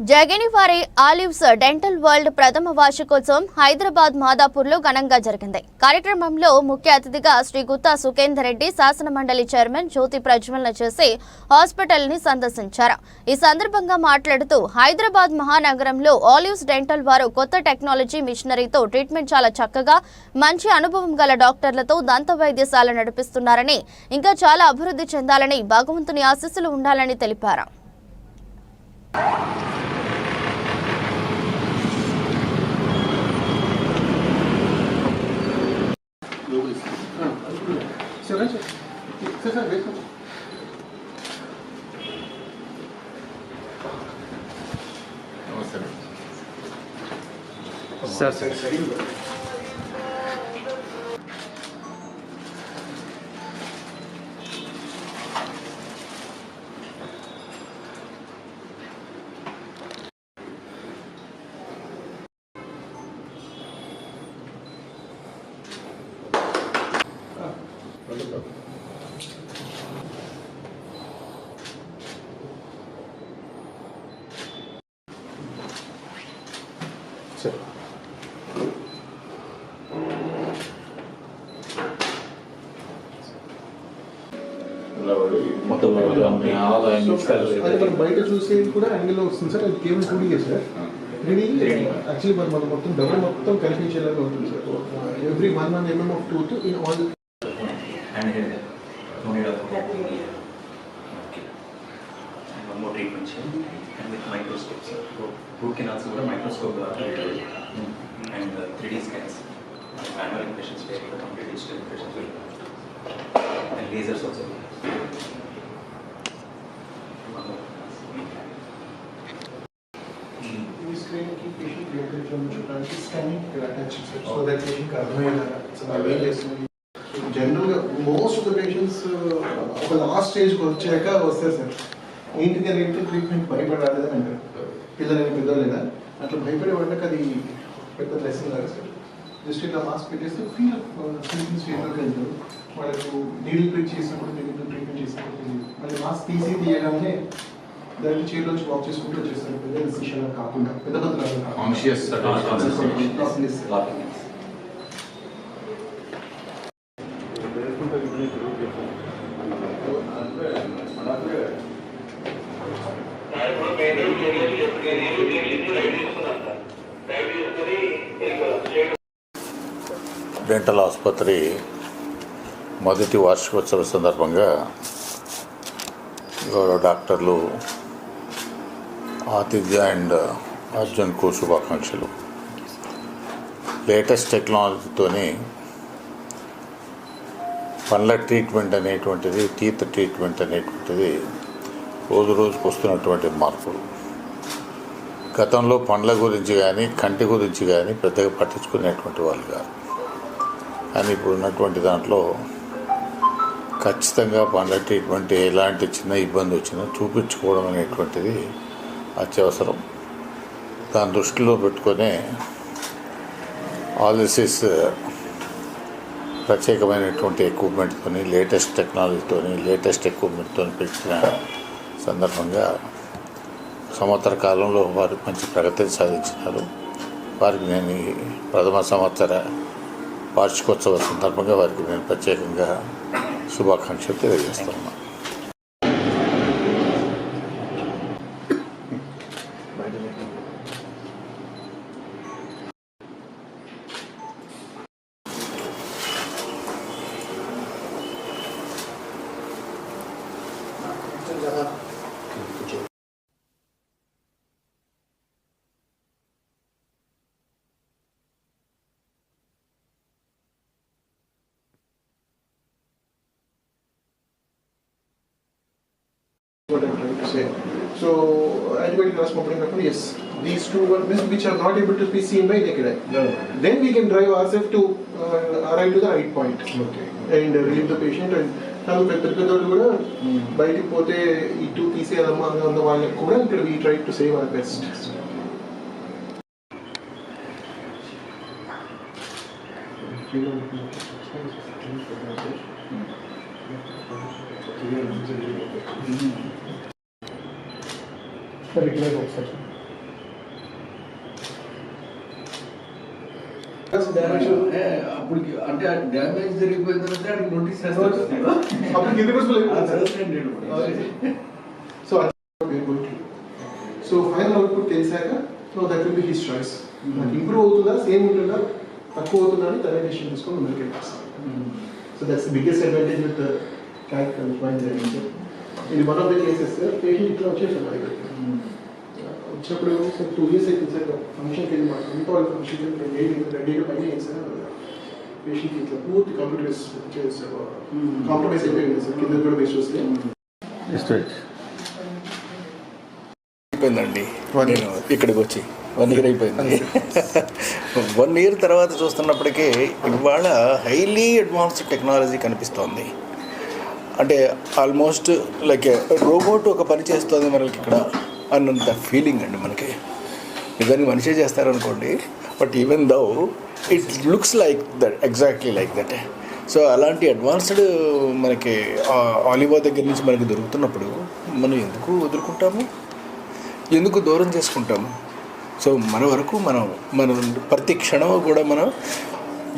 జగనివారి olives dental world ప్రథమ వార్షికోత్సవం హైదరాబాద్ మాదాపూర్లో ఘనంగా జరిగింది. కార్యక్రమంలో ముఖ్య అతిథిగా శ్రీ గుత్తా సుఖేందర్ రెడ్డి శాసన మండలి చైర్మన్ జ్యోతి ప్రజ్వలన చేసి హాస్పిటల్ని సందర్శించారు. ఈ సందర్భంగా మాట్లాడుతూ హైదరాబాద్ మహానగరంలో ఆలివ్స్ డెంటల్ వారు కొత్త టెక్నాలజీ మిషనరీతో ట్రీట్మెంట్ చాలా చక్కగా మంచి అనుభవం గల డాక్టర్లతో దంత వైద్యశాల నడిపిస్తున్నారని ఇంకా చాలా అభివృద్ధి చెందాలని భగవంతుని ఆశీస్సులు ఉండాలని తెలిపారు. సరే సార్ సార్ సార్ వేసుకో సార్ సార్ సరే మొత్తం మీ ఆల్ యాంగిల్స్ అది మనం బయట చూసే కూడా యాంగిల్లో వస్తుంది సార్ అది కేవలం టూ డీఏ సార్ ఇది యాక్చువల్లీ మనం మనం మొత్తం డబ్బు మొత్తం కనిపించేలాగా ఉంటుంది sir every one one mm of tooth in all and here no need of one more treatment and with microscope sir root canals కూడా మైక్రోస్కోప్ ద్వారా and three D scans manual impressions complete digital impressions and lasers also ఈ స్క్రీన్కి patient temperature చూడడానికి scanning attach sir so that పేషెంట్కి అర్థమయ్యేలాగా so అవి ఏం చేస్తుంది జనరల్గా మోస్ట్ ఆఫ్ ద పేషెంట్స్ ఒక లాస్ట్ స్టేజ్కి వచ్చాక వస్తారు సార్ ఏంటిది ఏంటి ట్రీట్మెంట్ భయపడాలి అని అంటారు. పిల్లలైన పెద్దలేదా అట్లా భయపడే వాళ్ళకి అది పెద్ద లెసన్ కాదు సార్. జస్ట్ ఇట్లా మాస్క్ పెట్టేస్తే ఫీల్ సింప్టమ్స్ ఫీల్లోకి వెళ్తారు. వాళ్ళకు నీళ్ళు ప్రిక్ చేసినప్పుడు తెలియదు ట్రీట్మెంట్ చేసినప్పుడు తెలియదు. మళ్ళీ మాస్క్ తీసి తీయగానే దానికి చైర్లో వచ్చి వాక్ చేసుకుంటూ వచ్చేస్తారు. పెద్ద డిసిషన్ కాకుండా. పెద్ద పెద్ద కాన్షియస్ డెంటల్ ఆసుపత్రి మొదటి వార్షికోత్సవ సందర్భంగా గౌరవ డాక్టర్లు ఆతిథ్య అండ్ అర్జున్కు శుభాకాంక్షలు. లేటెస్ట్ టెక్నాలజీతోని పండ్ల ట్రీట్మెంట్ అనేటువంటిది టీత్ ట్రీట్మెంట్ అనేటువంటిది రోజు రోజుకు వస్తున్నటువంటి మార్పులు. గతంలో పండ్ల గురించి కానీ కంటి గురించి కానీ పెద్దగా పట్టించుకునేటువంటి వాళ్ళు కాదు. కానీ ఇప్పుడు ఉన్నటువంటి దాంట్లో ఖచ్చితంగా పండ్ల ట్రీట్మెంట్ ఎలాంటి చిన్న ఇబ్బంది వచ్చినా చూపించుకోవడం అనేటువంటిది అత్యవసరం. దాని దృష్టిలో పెట్టుకునే ఆలిసిస్ ప్రత్యేకమైనటువంటి ఎక్విప్మెంట్తోని లేటెస్ట్ టెక్నాలజీతోని లేటెస్ట్ ఎక్విప్మెంట్తో పెట్టిన సందర్భంగా సంవత్సర కాలంలో వారు మంచి ప్రగతిని సాధించినారు. వారికి నేను ప్రథమ సంవత్సర వార్షికోత్సవ సందర్భంగా వారికి నేను ప్రత్యేకంగా శుభాకాంక్షలు తెలియజేస్తున్నాను what I'm trying to say. So antibiotic plasmoprin, yes, these two one means which are not able to be seen by naked eye. Then we can drive ourselves to uh, arrive to the right point okay and uh, relieve the patient and నాకు పెద్ద పెద్దవాళ్ళు కూడా బయటికి పోతే ఇటు తీసేయాలమ్మా అని ఉన్న వాళ్ళకి కూడా ఇక్కడ we try to save our best Sir ఇటువైపు ఒకసారి అప్పుడు అంటే డ్యామేజ్ జరిగిపోయిందంటే అడిగి నోటీస్ చేస్తాను సో సో ఫైనల్ అవుట్పుట్ తెలిసాక so that will be his choice improve అవుతుందా సేమ్ ఉంటుందా తక్కువ అవుతుందా అని తన డిసిషన్ తీసుకొని ముందుకెళ్ళి so that's biggest advantage with character point జరిగింది ఇది one of the cases patient ఇట్లా వచ్చేసాను మా దగ్గరికి వచ్చినప్పుడు సార్ టూ ఇయర్స్ అయితే సార్ ఫంక్షన్కి వెళ్ళి మాకు ఎంత వాళ్ళ ఫంక్షన్ రెడీగా పైన అయింది సార్ పేషెంట్కి ఇట్లా పూర్తి కంప్యూటర్స్ చేస్తారు కాంప్రమైజ్ అయిపోయింది సార్ కింద కూడా వేసి వస్తే అయిపోయిందండి. నేను ఇక్కడికి వచ్చి వన్ ఇయర్ అయిపోయింది. వన్ ఇయర్ తర్వాత చూస్తున్నప్పటికీ ఇవాళ హైలీ అడ్వాన్స్డ్ టెక్నాలజీ కనిపిస్తోంది. అంటే ఆల్మోస్ట్ లైక్ రోబోట్ ఒక పని చేస్తుంది మనకి ఇక్కడ అన్నంత ఫీలింగ్ అండి మనకి. నిజానికి మనిషే చేస్తారనుకోండి but even though it looks like that exactly like that so అలాంటి అడ్వాన్స్డ్ మనకి ఆలివా దగ్గర నుంచి మనకి దొరుకుతున్నప్పుడు మనం ఎందుకు వదులుకుంటాము? ఎందుకు దూరం చేసుకుంటాము? సో మన వరకు మనం మనం ప్రతి క్షణం కూడా మనం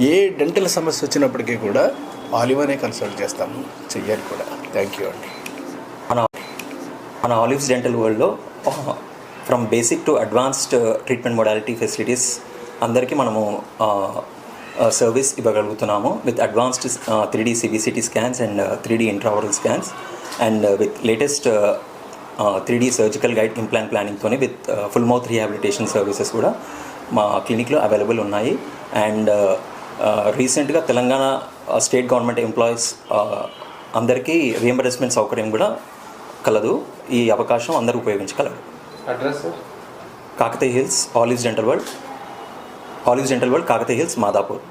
ఏ డెంటల్ సమస్య వచ్చినప్పటికీ కూడా ఆలివానే కన్సల్ట్ చేస్తాము చెయ్యాలి కూడా. థ్యాంక్ యూ అండి. మన మన ఆలివ్స్ డెంటల్ వరల్డ్లో from basic to advanced treatment modality facilities అందరికీ మనము service ఇవ్వగలుగుతున్నాము. With advanced three D CBCT scans and three D intraoral scans and with latest three D surgical guide implant ప్లానింగ్తోని with full mouth rehabilitation services కూడా మా క్లినిక్లో available ఉన్నాయి. And రీసెంట్గా Telangana state government employees అందరికీ reimbursement సౌకర్యం కూడా కలదు. ఈ అవకాశం అందరూ ఉపయోగించగలరు. Address sir Kakatiya hills Olives dental world Olives dental world Kakatiya hills Madhapur.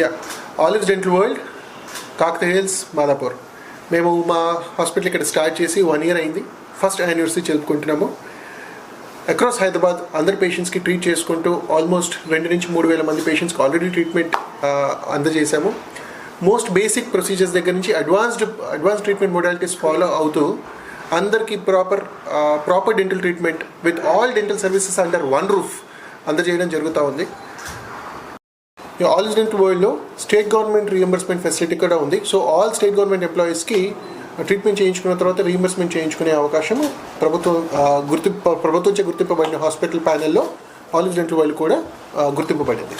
Yeah Olives dental world Kakatiya hills Madhapur. మేము మా హాస్పిటల్ ఇక్కడ స్టార్ట్ చేసి వన్ ఇయర్ అయింది. ఫస్ట్ యానివర్సరీ జరుపుకుంటున్నాము. అక్రాస్ హైదరాబాద్ అందరి పేషెంట్స్కి ట్రీట్ చేసుకుంటూ ఆల్మోస్ట్ రెండు నుంచి మూడు వేల మంది పేషెంట్స్కి ఆల్రెడీ ట్రీట్మెంట్ అందజేశాము. మోస్ట్ బేసిక్ ప్రొసీజర్స్ దగ్గర నుంచి advanced advance treatment modalities follow అవుతూ అందరికీ proper proper dental treatment with all dental services under one roof అందజేయడం జరుగుతూ ఉంది. ఈ ఆల్ డెంటల్ వరల్డ్లో స్టేట్ గవర్నమెంట్ రీఎంబర్స్మెంట్ ఫెసిలిటీ కూడా ఉంది. సో ఆల్ స్టేట్ గవర్నమెంట్ ఎంప్లాయీస్కి ట్రీట్మెంట్ చేయించుకున్న తర్వాత రీఎంబర్స్మెంట్ చేయించుకునే అవకాశం ప్రభుత్వం గుర్తింపు ప్రభుత్వంచే గుర్తింపబడిన హాస్పిటల్ ప్యానెల్లో ఆలివ్ డెంటల్ వాళ్ళు కూడా గుర్తింపబడింది.